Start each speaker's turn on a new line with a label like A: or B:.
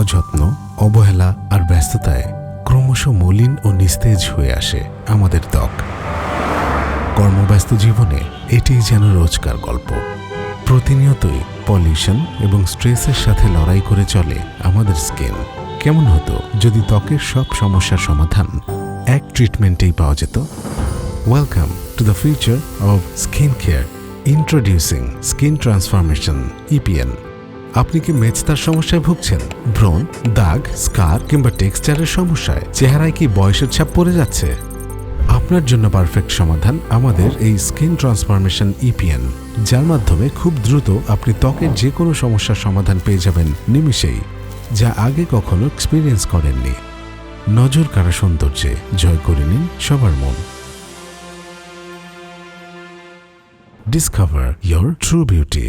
A: অযত্ন, অবহেলা আর ব্যস্ততায় ক্রমশ মলিন ও নিস্তেজ হয়ে আসে আমাদের ত্বক। কর্মব্যস্ত জীবনে এটিই যেন রোজকার গল্প। প্রতিনিয়তই পলিউশন এবং স্ট্রেসের সাথে লড়াই করে চলে আমাদের স্কিন। কেমন হতো যদি ত্বকের সব সমস্যার সমাধান এক ট্রিটমেন্টেই পাওয়া যেত? Welcome to the future of skin care introducing skin transformation EPN আপনি কি মেচতার সমস্যায় ভুগছেন? ব্রণ দাগ, স্কার কিংবা টেক্সচারের সমস্যায়? চেহারায় কি বয়সের ছাপ পড়ে যাচ্ছে? আপনার জন্য পারফেক্ট সমাধান আমাদের এই স্কিন ট্রান্সফরমেশন ইপিএন, যার মাধ্যমে খুব দ্রুত আপনি ত্বকের যে কোনো সমস্যার সমাধান পেয়ে যাবেন নিমিষেই, যা আগে কখনো এক্সপিরিয়েন্স করেননি। নজর কাড়া সৌন্দর্যে জয় করে নিন সবার মন। Discover your true beauty